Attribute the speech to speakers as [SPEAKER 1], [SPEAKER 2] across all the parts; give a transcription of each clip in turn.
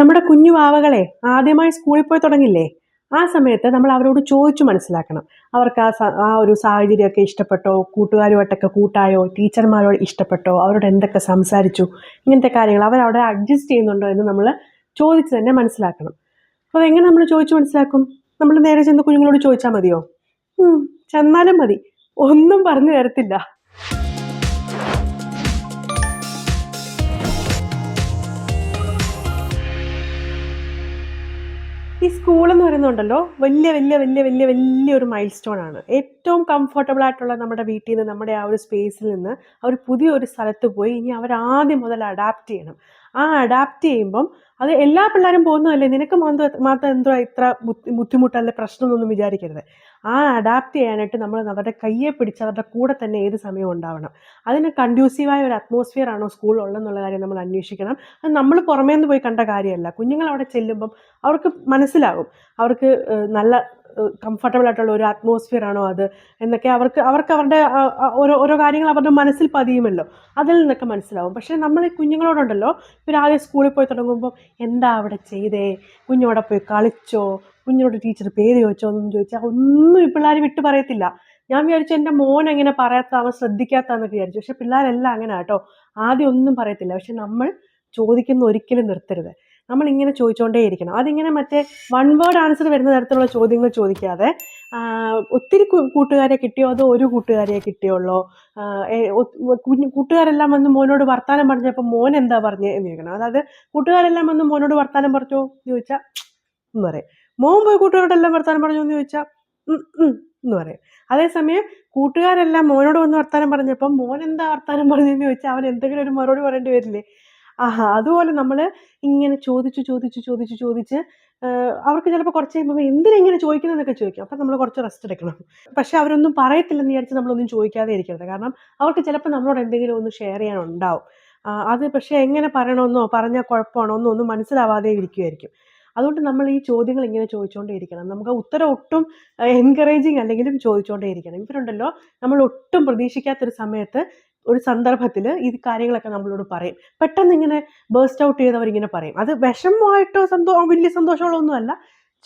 [SPEAKER 1] നമ്മുടെ കുഞ്ഞു വാവകളെ ആദ്യമായി സ്കൂളിൽ പോയി തുടങ്ങില്ലേ? ആ സമയത്ത് നമ്മൾ അവരോട് ചോദിച്ചു മനസ്സിലാക്കണം. അവർക്ക് ആ ആ ഒരു സാഹചര്യമൊക്കെ ഇഷ്ടപ്പെട്ടോ? കൂട്ടുകാരുമായിട്ടൊക്കെ കൂട്ടായോ? ടീച്ചർമാരോട് ഇഷ്ടപ്പെട്ടോ? അവരോട് എന്തൊക്കെ സംസാരിച്ചു? ഇങ്ങനത്തെ കാര്യങ്ങൾ അവരവിടെ അഡ്ജസ്റ്റ് ചെയ്യുന്നുണ്ടോ എന്ന് നമ്മൾ ചോദിച്ചു തന്നെ മനസ്സിലാക്കണം. അപ്പോൾ എങ്ങനെ നമ്മൾ ചോദിച്ചു മനസ്സിലാക്കും? നമ്മൾ നേരെ ചെന്ന് കുഞ്ഞുങ്ങളോട് ചോദിച്ചാൽ മതിയോ? ചെന്നാലും മതി. ഒന്നും പറഞ്ഞു തരത്തില്ല. ഈ സ്കൂൾ എന്ന് പറയുന്നുണ്ടല്ലോ വലിയ വലിയ വലിയ വലിയ വലിയൊരു മൈൽ സ്റ്റോൺ ആണ്. ഏറ്റവും കംഫർട്ടബിൾ ആയിട്ടുള്ള നമ്മുടെ വീട്ടിൽ നിന്ന് നമ്മുടെ ആ ഒരു സ്പേസിൽ നിന്ന് അവർ പുതിയൊരു സ്ഥലത്ത് പോയി ഇനി അവർ ആദ്യം മുതൽ അഡാപ്റ്റ് ചെയ്യണം. ആ അഡാപ്റ്റ് ചെയ്യുമ്പം അത് എല്ലാ പിള്ളേരും പോകുന്നതല്ലേ? നിനക്ക് മാത്രം മാത്രം എന്തോ ഇത്ര ബുദ്ധി- ബുദ്ധിമുട്ടല്ല പ്രശ്നമൊന്നും വിചാരിക്കരുത്. ആ അഡാപ്റ്റ് ചെയ്യാനായിട്ട് നമ്മൾ അവരുടെ കയ്യെ പിടിച്ച് അവരുടെ കൂടെ തന്നെ ഏത് സമയവും ഉണ്ടാവണം. അതിന് കൺഡ്യൂസീവായ ഒരു അറ്റ്മോസ്ഫിയർ ആണോ സ്കൂളിലുള്ളതെന്നുള്ള കാര്യം നമ്മൾ അന്വേഷിക്കണം. അത് നമ്മൾ പുറമേ നിന്ന് പോയി കണ്ട കാര്യമല്ല. കുഞ്ഞുങ്ങൾ അവിടെ ചെല്ലുമ്പം അവർക്ക് മനസ്സിലാകും. അവർക്ക് നല്ല കംഫർട്ടബിൾ ആയിട്ടുള്ള ഒരു അറ്റ്മോസ്ഫിയർ ആണോ അത് എന്നൊക്കെ അവർക്ക് അവർക്ക് അവരുടെ ഓരോ ഓരോ കാര്യങ്ങൾ അവരുടെ മനസ്സിൽ പതിയുമല്ലോ. അതിൽ നിന്നൊക്കെ മനസ്സിലാവും. പക്ഷേ നമ്മൾ ഈ കുഞ്ഞുങ്ങളോടുണ്ടല്ലോ ഇവർ ആദ്യം സ്കൂളിൽ പോയി തുടങ്ങുമ്പോൾ എന്താ അവിടെ ചെയ്തേ? കുഞ്ഞോടെ പോയി കളിച്ചോ? കുഞ്ഞിനോട് ടീച്ചർ പേര് ചോദിച്ചോ എന്നൊന്നും ചോദിച്ചാൽ ഒന്നും ഈ പിള്ളേർ വിട്ടു പറയത്തില്ല. ഞാൻ വിചാരിച്ചു എന്റെ മോൻ എങ്ങനെ പറയാത്ത അവൻ വിചാരിച്ചു. പക്ഷെ പിള്ളേരെല്ലാം അങ്ങനെ കേട്ടോ. ആദ്യം ഒന്നും പറയത്തില്ല. പക്ഷെ നമ്മൾ ചോദിക്കുന്ന ഒരിക്കലും നിർത്തരുത്. നമ്മൾ ഇങ്ങനെ ചോദിച്ചുകൊണ്ടേ ഇരിക്കണം. അതിങ്ങനെ മറ്റേ വൺ വേർഡ് ആൻസർ വരുന്ന തരത്തിലുള്ള ചോദ്യങ്ങൾ ചോദിക്കാതെ ഒത്തിരി കൂട്ടുകാരെ കിട്ടിയോ അതോ ഒരു കൂട്ടുകാരെ കിട്ടിയുള്ളോ? കുഞ്ഞു കൂട്ടുകാരെല്ലാം വന്ന് മോനോട് വർത്താനം പറഞ്ഞപ്പോൾ മോൻ എന്താ പറഞ്ഞേ എന്ന് ചോദിക്കണം. അതായത് കൂട്ടുകാരെല്ലാം വന്ന് മോനോട് വർത്താനം പറഞ്ഞോ എന്ന് ചോദിച്ചാൽ എന്ന് പറയും. മോൻ പോയി കൂട്ടുകാരോടെല്ലാം വർത്താനം പറഞ്ഞു എന്ന് ചോദിച്ചാൽ എന്ന് പറയും. അതേസമയം കൂട്ടുകാരെല്ലാം മോനോട് വന്ന് വർത്താനം പറഞ്ഞപ്പം മോൻ എന്താ വർത്താനം പറഞ്ഞതെന്ന് ചോദിച്ചാൽ അവൻ എന്തെങ്കിലും ഒരു മറുപടി പറയേണ്ടി വരില്ലേ? ആഹാ അതുപോലെ നമ്മൾ ഇങ്ങനെ ചോദിച്ചു ചോദിച്ചു ചോദിച്ചു ചോദിച്ച് അവർക്ക് ചിലപ്പോൾ കുറച്ച് കഴിയുമ്പോൾ എന്തിനാ ഇങ്ങനെ ചോദിക്കുന്നതെന്നൊക്കെ ചോദിക്കും. അപ്പം നമ്മൾ കുറച്ച് റെസ്റ്റ് എടുക്കണം. പക്ഷെ അവരൊന്നും പറയത്തില്ലെന്ന് വിചാരിച്ച് നമ്മളൊന്നും ചോദിക്കാതെ ഇരിക്കരുത്. കാരണം അവർക്ക് ചിലപ്പോൾ നമ്മളോട് എന്തെങ്കിലും ഒന്ന് ഷെയർ ചെയ്യാനുണ്ടാവും. അത് പക്ഷേ എങ്ങനെ പറയണമെന്നോ പറഞ്ഞാൽ കുഴപ്പമാണോ എന്നോ ഒന്നും മനസ്സിലാവാതെ ഇരിക്കുമായിരിക്കും അതുകൊണ്ട് നമ്മൾ ഈ ചോദ്യങ്ങൾ ഇങ്ങനെ ചോദിച്ചുകൊണ്ടേയിരിക്കണം നമുക്ക് ഉത്തരം ഒട്ടും എൻകറേജിങ് അല്ലെങ്കിലും ചോദിച്ചുകൊണ്ടേയിരിക്കണം ഇവരുണ്ടല്ലോ നമ്മൾ ഒട്ടും പ്രതീക്ഷിക്കാത്തൊരു സമയത്ത് ഒരു സന്ദർഭത്തിൽ ഈ കാര്യങ്ങളൊക്കെ നമ്മളോട് പറയും. പെട്ടെന്ന് ഇങ്ങനെ ബേസ്റ്റ് ഔട്ട് ചെയ്തവർ ഇങ്ങനെ പറയും. അത് വിഷമമായിട്ടോ സന്തോ വലിയ സന്തോഷമുള്ളൊന്നുമല്ല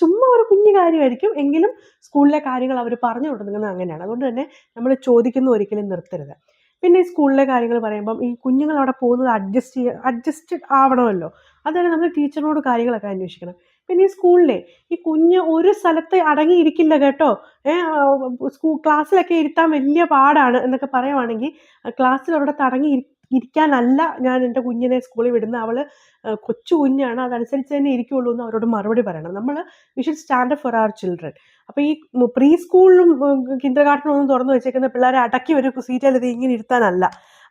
[SPEAKER 1] ചുമ്മാ ഒരു കുഞ്ഞു കാര്യമായിരിക്കും. എങ്കിലും സ്കൂളിലെ കാര്യങ്ങൾ അവർ പറഞ്ഞു തുടങ്ങുന്നത് അങ്ങനെയാണ്. അതുകൊണ്ട് തന്നെ നമ്മൾ ചോദിക്കുന്ന ഒരിക്കലും നിർത്തരുത്. പിന്നെ ഈ സ്കൂളിലെ കാര്യങ്ങൾ പറയുമ്പം ഈ കുഞ്ഞുങ്ങൾ അവിടെ പോകുന്നത് അഡ്ജസ്റ്റ് ചെയ്യുക അഡ്ജസ്റ്റ് ആവണമല്ലോ. അതുതന്നെ നമ്മൾ ടീച്ചറിനോട് കാര്യങ്ങളൊക്കെ അന്വേഷിക്കണം. പിന്നെ ഈ സ്കൂളിലെ ഈ കുഞ്ഞ് ഒരു സ്ഥലത്ത് അടങ്ങിയിരിക്കില്ല കേട്ടോ. സ്കൂ ക്ലാസ്സിലൊക്കെ ഇരുത്താൻ വലിയ പാടാണ് എന്നൊക്കെ പറയുവാണെങ്കിൽ ക്ലാസ്സിൽ അവിടെ അടങ്ങി ഇരി- ഇരിക്കാനല്ല ഞാൻ എന്റെ കുഞ്ഞിനെ സ്കൂളിൽ വിടുന്നത്. അവൾ കൊച്ചു കുഞ്ഞാണ്. അതനുസരിച്ച് തന്നെ ഇരിക്കുള്ളൂ എന്ന് അവരോട് മറുപടി പറയണം. നമ്മൾ we should stand for our children അപ്പോൾ ഈ പ്രീ സ്കൂളിലും കിൻഡർ ഗാർട്ടനും ഒന്നും തുറന്നു വെച്ചേക്കുന്ന പിള്ളേരെ അടക്കി ഒരു സീറ്റിൽ ഇങ്ങനെ ഇരുത്താനല്ല.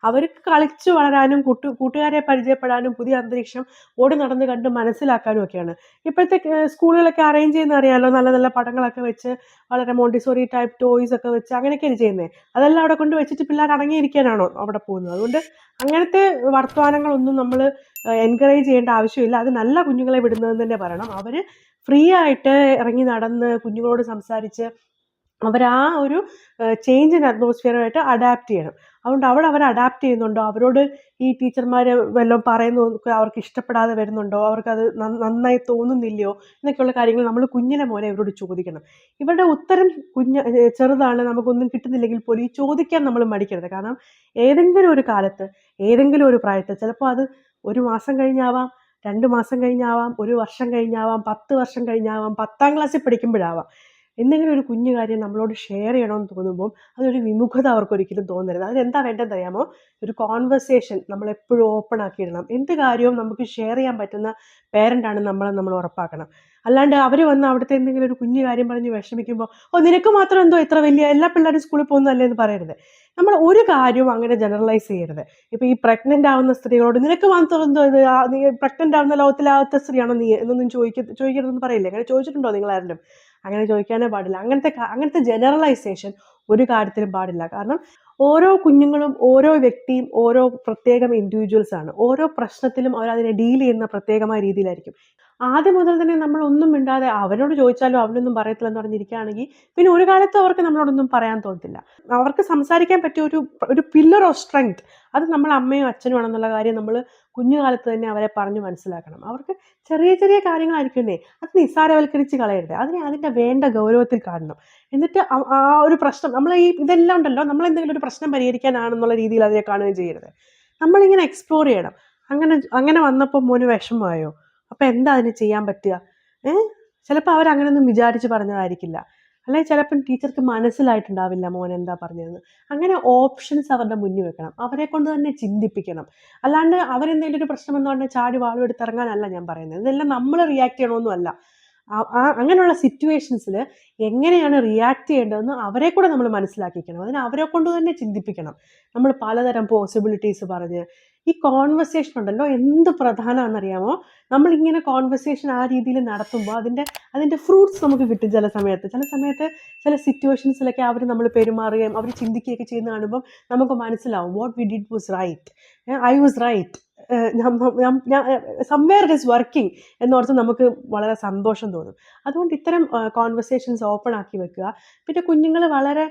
[SPEAKER 1] അവർക്ക് കളിച്ചു വളരാനും കൂട്ടു കൂട്ടുകാരെ പരിചയപ്പെടാനും പുതിയ അന്തരീക്ഷം ഓടി നടന്ന് കണ്ട് മനസ്സിലാക്കാനും ഒക്കെയാണ്. ഇപ്പോഴത്തെ സ്കൂളുകളൊക്കെ അറേഞ്ച് ചെയ്യുന്ന അറിയാലോ? നല്ല നല്ല പടങ്ങളൊക്കെ വെച്ച് വളരെ മോണ്ടിസോറി ടൈപ്പ് ടോയ്സ് ഒക്കെ വെച്ച് അങ്ങനെയൊക്കെയാണ് ചെയ്യുന്നത്. അതെല്ലാം അവിടെ കൊണ്ട് വെച്ചിട്ട് പിള്ളേർ അടങ്ങിയിരിക്കാനാണോ അവിടെ പോകുന്നത്? അതുകൊണ്ട് അങ്ങനത്തെ വർത്തമാനങ്ങളൊന്നും നമ്മൾ എൻകറേജ് ചെയ്യേണ്ട ആവശ്യമില്ല. അത് നല്ല കുഞ്ഞുങ്ങളെ വിടുന്നതെന്ന് തന്നെ പറയണം. അവർ ഫ്രീ ആയിട്ട് ഇറങ്ങി നടന്ന് കുഞ്ഞുങ്ങളോട് സംസാരിച്ച് അവർ ആ ഒരു ചേഞ്ച് ഇൻ അറ്റ്മോസ്ഫിയറുമായിട്ട് അഡാപ്റ്റ് ചെയ്യണം. അതുകൊണ്ട് അവിടെ അവർ അഡാപ്റ്റ് ചെയ്യുന്നുണ്ടോ? അവരോട് ഈ ടീച്ചർമാർ വല്ലതും പറയുന്നു അവർക്ക് ഇഷ്ടപ്പെടാതെ വരുന്നുണ്ടോ? അവർക്കത് നന്നായി തോന്നുന്നില്ലയോ? എന്നൊക്കെയുള്ള കാര്യങ്ങൾ നമ്മൾ കുഞ്ഞിനെ മോനെ ഇവരോട് ചോദിക്കണം. ഇവരുടെ ഉത്തരം കുഞ്ഞ് ചെറുതാണ് നമുക്കൊന്നും കിട്ടുന്നില്ലെങ്കിൽ പോലും ഈ ചോദിക്കാൻ നമ്മൾ മടിക്കരുത്. കാരണം ഏതെങ്കിലും ഒരു കാലത്ത് ഏതെങ്കിലും ഒരു പ്രായത്തിൽ ചിലപ്പോൾ അത് ഒരു മാസം കഴിഞ്ഞാവാം രണ്ട് മാസം കഴിഞ്ഞാവാം ഒരു വർഷം കഴിഞ്ഞാവാം പത്ത് വർഷം കഴിഞ്ഞാവാം പത്താം ക്ലാസ്സിൽ പഠിക്കുമ്പോഴാവാം. എന്തെങ്കിലും ഒരു കുഞ്ഞു കാര്യം നമ്മളോട് ഷെയർ ചെയ്യണമെന്ന് തോന്നുമ്പോൾ അതൊരു വിമുഖത അവർക്കൊരിക്കലും തോന്നരുത്. അതിനെന്താ വേണ്ടതെന്ന് അറിയാമോ ഒരു കോൺവെർസേഷൻ നമ്മളെപ്പോഴും ഓപ്പൺ ആക്കിയിടണം. എന്ത് കാര്യവും നമുക്ക് ഷെയർ ചെയ്യാൻ പറ്റുന്ന പേരന്റാണ് നമ്മളെ നമ്മൾ ഉറപ്പാക്കണം. അല്ലാണ്ട് അവർ വന്ന് അവിടുത്തെ എന്തെങ്കിലും ഒരു കുഞ്ഞു കാര്യം പറഞ്ഞ് വിഷമിക്കുമ്പോൾ ഓ നിനക്ക് മാത്രം എന്തോ ഇത്ര വലിയ എല്ലാ പിള്ളേരും സ്കൂളിൽ പോകുന്നതല്ലേ? എന്ന് പറയരുത്. നമ്മൾ ഒരു കാര്യവും അങ്ങനെ ജനറലൈസ് ചെയ്യരുത്. ഇപ്പോൾ ഈ പ്രഗ്നന്റ് ആവുന്ന സ്ത്രീകളോട് നിനക്ക് മാത്രം എന്തോ ഇത്? നീ പ്രഗ്നന്റ് ആവുന്ന ലോകത്തിലാവാത്ത സ്ത്രീയാണോ നീ? എന്നൊന്നും ചോദിക്ക ചോദിക്കരുതെന്ന് പറയില്ലേ? അങ്ങനെ ചോദിച്ചിട്ടുണ്ടോ നിങ്ങൾ ആരെങ്കിലും അങ്ങനെ ചോദിക്കാനേ പാടില്ല. അങ്ങനത്തെ അങ്ങനത്തെ ജനറലൈസേഷൻ ഒരു കാര്യത്തിലും പാടില്ല. കാരണം ഓരോ കുഞ്ഞുങ്ങളും ഓരോ വ്യക്തിയും ഓരോ പ്രത്യേകം ഇൻഡിവിജ്വൽസ് ആണ്. ഓരോ പ്രശ്നത്തിലും അവർ അതിനെ ഡീൽ ചെയ്യുന്ന പ്രത്യേകമായ രീതിയിലായിരിക്കും. ആദ്യം മുതൽ തന്നെ നമ്മൾ ഒന്നും മിണ്ടാതെ അവരോട് ചോദിച്ചാലും അവരൊന്നും പറയത്തില്ല എന്ന് പറഞ്ഞിരിക്കുകയാണെങ്കിൽ പിന്നെ ഒരു കാലത്തും അവർക്ക് നമ്മളോടൊന്നും പറയാൻ തോന്നത്തില്ല. അവർക്ക് സംസാരിക്കാൻ പറ്റിയ ഒരു ഒരു പില്ലർ ഓഫ് സ്ട്രെങ്ത് അത് നമ്മൾ അമ്മയും അച്ഛനും ആണെന്നുള്ള കാര്യം നമ്മൾ കുഞ്ഞുകാലത്ത് തന്നെ അവരെ പറഞ്ഞു മനസ്സിലാക്കണം. അവർക്ക് ചെറിയ ചെറിയ കാര്യങ്ങളായിരിക്കുന്നേ അത് നിസ്സാരവൽക്കരിച്ച് കളയരുത്. അതിനെ അതിന്റെ വേണ്ട ഗൗരവത്തിൽ കാണണം. എന്നിട്ട് ആ- ഒരു പ്രശ്നം നമ്മൾ ഈ ഇതെല്ലാം ഉണ്ടല്ലോ നമ്മൾ എന്തെങ്കിലും ഒരു പ്രശ്നം പരിഹരിക്കാനാണെന്നുള്ള രീതിയിൽ അതിനെ കാണുകയും ചെയ്യരുത്. നമ്മളിങ്ങനെ എക്സ്പ്ലോർ ചെയ്യണം. അങ്ങനെ അങ്ങനെ വന്നപ്പോൾ മോന് വിഷമമായോ? അപ്പം എന്താ അതിന് ചെയ്യാൻ പറ്റുക? ഏർ ചിലപ്പോൾ അവരങ്ങനെയൊന്നും വിചാരിച്ച് പറഞ്ഞതായിരിക്കില്ല. അല്ലെങ്കിൽ ചിലപ്പം ടീച്ചർക്ക് മനസ്സിലായിട്ടുണ്ടാവില്ല മോൻ എന്താ പറഞ്ഞതെന്ന്. അങ്ങനെ ഓപ്ഷൻസ് അവരുടെ മുന്നിൽ വെക്കണം. അവരെ കൊണ്ട് തന്നെ ചിന്തിപ്പിക്കണം. അല്ലാണ്ട് അവരെന്തെങ്കിലും ഒരു പ്രശ്നം എന്ന് പറഞ്ഞാൽ ചാടി വാളും എടുത്തിറങ്ങാനല്ല ഞാൻ പറയുന്നത്. ഇതെല്ലാം നമ്മൾ റിയാക്ട് ചെയ്യണമെന്നല്ല ആ- ആ അങ്ങനെയുള്ള സിറ്റുവേഷൻസിൽ എങ്ങനെയാണ് റിയാക്ട് ചെയ്യേണ്ടതെന്ന് അവരെ കൂടെ നമ്മൾ മനസ്സിലാക്കിക്കണം. അതിന് അവരെ കൊണ്ട് തന്നെ ചിന്തിപ്പിക്കണം. നമ്മൾ പലതരം പോസിബിലിറ്റീസ് പറഞ്ഞ്. ഈ കോൺവെർസേഷൻ ഉണ്ടല്ലോ എന്ത് പ്രധാനമെന്നറിയാമോ നമ്മൾ ഇങ്ങനെ കോൺവെർസേഷൻ ആ രീതിയിൽ നടത്തുമ്പോൾ അതിന്റെ അതിന്റെ ഫ്രൂട്ട്സ് നമുക്ക് കിട്ടും ചില സമയത്ത്. ചില സമയത്ത് ചില സിറ്റുവേഷൻസിലൊക്കെ അവർ നമ്മൾ പെരുമാറുകയും അവർ ചിന്തിക്കുകയൊക്കെ ചെയ്യുന്ന കാണുമ്പോൾ നമുക്ക് മനസ്സിലാവും what we did was right I was right somewhere it is working എന്നോർത്ത് നമുക്ക് വളരെ സന്തോഷം തോന്നും. അതുകൊണ്ട് ഇത്തരം കോൺവെർസേഷൻസ് ഓപ്പൺ ആക്കി വെക്കുക. പിന്നെ കുഞ്ഞുങ്ങൾ വളരെ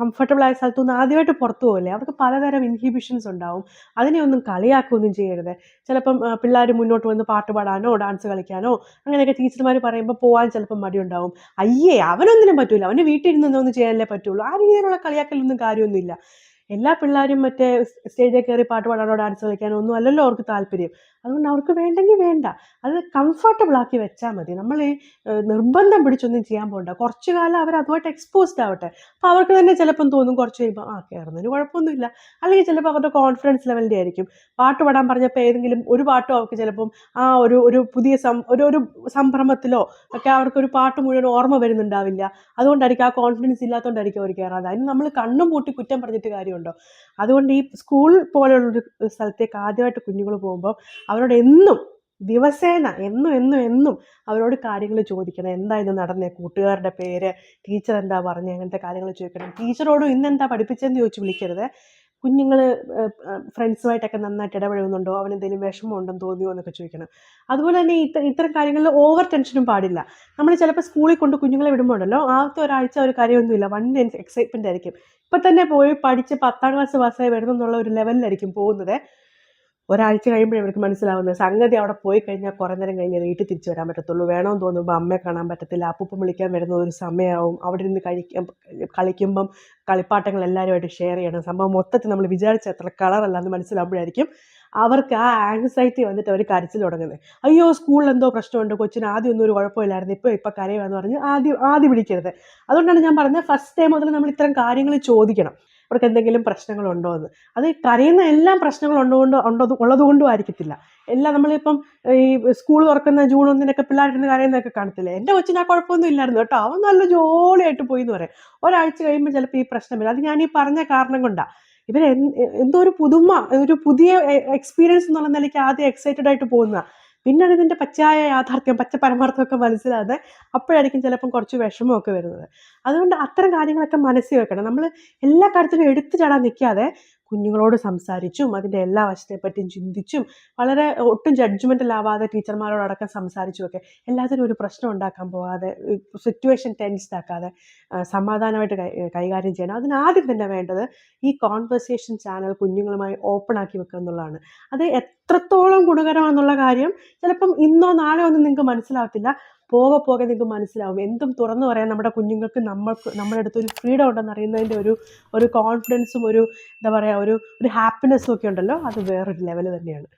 [SPEAKER 1] കംഫർട്ടബിൾ ആയ സ്ഥലത്തു നിന്ന് ആദ്യമായിട്ട് പുറത്തു പോകില്ലേ അവർക്ക് പലതരം ഇൻഹിബിഷൻസ് ഉണ്ടാവും. അതിനെ ഒന്നും കളിയാക്കുകയൊന്നും ചെയ്യരുത്. ചിലപ്പം പിള്ളേർ മുന്നോട്ട് വന്ന് പാട്ട് പാടാനോ ഡാൻസ് കളിക്കാനോ അങ്ങനെയൊക്കെ ടീച്ചർമാർ പറയുമ്പോൾ പോകാൻ ചിലപ്പം മടിയുണ്ടാവും. അയ്യേ അവനൊന്നിനും പറ്റൂല. അവന് വീട്ടിൽ ഇരുന്നൊന്നും ചെയ്യാനല്ലേ പറ്റുള്ളൂ. ആ രീതിയിലുള്ള കളിയാക്കലൊന്നും കാര്യമൊന്നുമില്ല. എല്ലാ പിള്ളേരും മറ്റേ സ്റ്റേജിൽ കയറി പാട്ട് പാടാനോ ഡാൻസ് കളിക്കാനോ ഒന്നും അല്ലല്ലോ അവർക്ക് താല്പര്യം. അതുകൊണ്ട് അവർക്ക് വേണ്ടെങ്കിൽ വേണ്ട. അത് കംഫർട്ടബിൾ ആക്കി വെച്ചാൽ മതി. നമ്മൾ ഈ നിർബന്ധം പിടിച്ചൊന്നും ചെയ്യാൻ പോകണ്ട കുറച്ചു കാലം അവർ അതുമായിട്ട് എക്സ്പോസ്ഡ് ആവട്ടെ. അപ്പോൾ അവർക്ക് തന്നെ ചിലപ്പം തോന്നും കുറച്ച് കഴിയുമ്പോൾ ആ കയറുന്നതിന് കുഴപ്പമൊന്നുമില്ല. അല്ലെങ്കിൽ ചിലപ്പോൾ അവരുടെ കോൺഫിഡൻസ് ലെവലിന്റെ ആയിരിക്കും. പാട്ട് പാടാൻ പറഞ്ഞപ്പോൾ ഏതെങ്കിലും ഒരു പാട്ടോ അവർക്ക് ചിലപ്പം ആ ഒരു ഒരു പുതിയ സം ഒരു ഒരു സംഭ്രമത്തിലോ ഒക്കെ അവർക്ക് ഒരു പാട്ട് മുഴുവൻ ഓർമ്മ വരുന്നുണ്ടാവില്ല. അതുകൊണ്ടായിരിക്കും ആ കോൺഫിഡൻസ് ഇല്ലാത്തതുകൊണ്ടായിരിക്കും അവർ കയറാതെ അതിന് നമ്മൾ കണ്ണും പൂട്ടി കുറ്റം പറഞ്ഞിട്ട് കാര്യമുണ്ടോ? അതുകൊണ്ട് ഈ സ്കൂൾ പോലെയുള്ളൊരു സ്ഥലത്തേക്ക് ആദ്യമായിട്ട് കുഞ്ഞുങ്ങൾ പോകുമ്പോൾ അവരോട് എന്നും ദിവസേന എന്നും എന്നും എന്നും അവരോട് കാര്യങ്ങൾ ചോദിക്കണം. എന്താ ഇന്ന് നടന്നേ? കൂട്ടുകാരുടെ പേര് ടീച്ചർ എന്താ പറഞ്ഞത് അങ്ങനത്തെ കാര്യങ്ങൾ ചോദിക്കണം. ടീച്ചറോടും ഇന്നെന്താ പഠിപ്പിച്ചതെന്ന് ചോദിച്ച് വിളിക്കരുത്. കുഞ്ഞുങ്ങൾ ഫ്രണ്ട്സുമായിട്ടൊക്കെ നന്നായിട്ട് ഇടപഴകുന്നുണ്ടോ? അവനെന്തെങ്കിലും വിഷമം ഉണ്ടെന്ന് തോന്നിയോ എന്നൊക്കെ ചോദിക്കണം. അതുപോലെ തന്നെ ഇത്ത ഇത്തരം കാര്യങ്ങളിൽ ഓവർ ടെൻഷനും പാടില്ല. നമ്മൾ ചിലപ്പോൾ സ്കൂളിൽ കൊണ്ട് കുഞ്ഞുങ്ങളെ വിടുമ്പോൾ ഉണ്ടല്ലോ ആദ്യത്തെ ഒരാഴ്ച ഒരു കാര്യമൊന്നുമില്ല. വൺ എക്സൈറ്റ്മെന്റ് ആയിരിക്കും. ഇപ്പം തന്നെ പോയി പഠിച്ച് പത്താം ക്ലാസ് പാസ്സായി വരുന്നു ഒരു ലെവലിലായിരിക്കും പോകുന്നത്. ഒരാഴ്ച കഴിയുമ്പോഴേ ഇവർക്ക് മനസ്സിലാവുന്നത്. സംഗതി അവിടെ പോയി കഴിഞ്ഞാൽ കുറേ നേരം കഴിഞ്ഞ് വീട്ടിൽ തിരിച്ചു വരാൻ പറ്റത്തുള്ളൂ. വേണമെന്ന് തോന്നുമ്പോൾ അമ്മയെ കാണാൻ പറ്റത്തില്ല. അപ്പൂപ്പം വിളിക്കാൻ വരുന്ന ഒരു സമയമാവും അവിടെ ഇരുന്ന് കഴിക്കാൻ കളിക്കുമ്പം കളിപ്പാട്ടങ്ങൾ എല്ലാവരുമായിട്ട് ഷെയർ ചെയ്യണം. സംഭവം മൊത്തത്തിൽ നമ്മൾ വിചാരിച്ച അത്ര കളറല്ല എന്ന് മനസ്സിലാവുമ്പോഴായിരിക്കും അവർക്ക് ആ ആങ്സൈറ്റി വന്നിട്ട് അവർ കരച്ചിൽ തുടങ്ങുന്നത്. അയ്യോ സ്കൂളിൽ എന്തോ പ്രശ്നമുണ്ട്. കൊച്ചിന് ആദ്യം ഒന്നും ഒരു കുഴപ്പമില്ലായിരുന്നു. ഇപ്പോൾ ഇപ്പോൾ കരയുമെന്ന് പറഞ്ഞ് ആദ്യം ആദ്യം വിളിക്കരുത്. അതുകൊണ്ടാണ് ഞാൻ പറഞ്ഞത് ഫസ്റ്റ് ടൈം മുതൽ നമ്മൾ ഇത്തരം കാര്യങ്ങൾ ചോദിക്കണം. അവർക്ക് എന്തെങ്കിലും പ്രശ്നങ്ങളുണ്ടോ എന്ന്. അത് കരയുന്ന എല്ലാം പ്രശ്നങ്ങളുണ്ടോ ഉണ്ടോ ഉള്ളത് കൊണ്ടും ആയിരിക്കത്തില്ല. എല്ലാം നമ്മളിപ്പം ഈ സ്കൂൾ തുറക്കുന്ന ജൂൺ ഒന്നിനൊക്കെ പിള്ളേരിരുന്ന് കരയുന്നതൊക്കെ കാണത്തില്ലേ? എന്റെ കൊച്ചിന് ആ കുഴപ്പമൊന്നും ഇല്ലായിരുന്നു കേട്ടോ. അവൻ നല്ല ജോളിയായിട്ട് പോയി എന്ന് പറയാം. ഒരാഴ്ച കഴിയുമ്പോൾ ചിലപ്പോൾ ഈ പ്രശ്നം വരും അത് ഞാൻ ഈ പറഞ്ഞ കാരണം കൊണ്ടാണ് ഇവർ എന്തോ ഒരു പുതുമ ഒരു പുതിയ എക്സ്പീരിയൻസ് എന്നുള്ള നിലയ്ക്ക് ആദ്യം എക്സൈറ്റഡ് ആയിട്ട് പോകുന്ന പിന്നീട് ഇതിന്റെ പച്ചയായ യാഥാർത്ഥ്യം പച്ച പരമാർത്ഥമൊക്കെ മനസ്സിലാതെ അപ്പോഴായിരിക്കും ചിലപ്പം കുറച്ച് വിഷമമൊക്കെ വരുന്നത്. അതുകൊണ്ട് അത്തരം കാര്യങ്ങളൊക്കെ മനസ്സിൽ വെക്കണം. നമ്മൾ എല്ലാ കാര്യത്തിലും എടുത്തു ചാടാൻ നിൽക്കാതെ കുഞ്ഞുങ്ങളോട് സംസാരിച്ചും അതിന്റെ എല്ലാ വശത്തെപ്പറ്റിയും ചിന്തിച്ചും വളരെ ഒട്ടും ജഡ്ജ്മെന്റ് ആവാതെ ടീച്ചർമാരോടടക്കം സംസാരിച്ചുമൊക്കെ എല്ലാത്തിനും ഒരു പ്രശ്നം ഉണ്ടാക്കാൻ പോകാതെ സിറ്റുവേഷൻ ടെൻസ്ഡ് ആക്കാതെ സമാധാനമായിട്ട് കൈകാര്യം ചെയ്യണം. അതിനാദ്യം തന്നെ വേണ്ടത് ഈ കോൺവെർസേഷൻ ചാനൽ കുഞ്ഞുങ്ങളുമായി ഓപ്പൺ ആക്കി വെക്കുക എന്നുള്ളതാണ്. അത് എത്രത്തോളം ഗുണകരമാണെന്നുള്ള കാര്യം ചിലപ്പം ഇന്നോ നാളെ ഒന്നും നിങ്ങൾക്ക് മനസ്സിലാവത്തില്ല. പോകെ പോകെ നിങ്ങൾക്ക് മനസ്സിലാവും. എന്തും തുറന്നു പറയാൻ നമ്മുടെ കുഞ്ഞുങ്ങൾക്ക് നമ്മൾക്ക് നമ്മുടെ അടുത്ത് ഒരു ഫ്രീഡം ഉണ്ടെന്ന് അറിയുന്നതിന്റെ ഒരു ഒരു കോൺഫിഡൻസും ഒരു എന്താ പറയുക ഒരു ഒരു ഹാപ്പിനെസ്സും ഒക്കെ ഉണ്ടല്ലോ. അത് വേറൊരു ലെവൽ തന്നെയാണ്.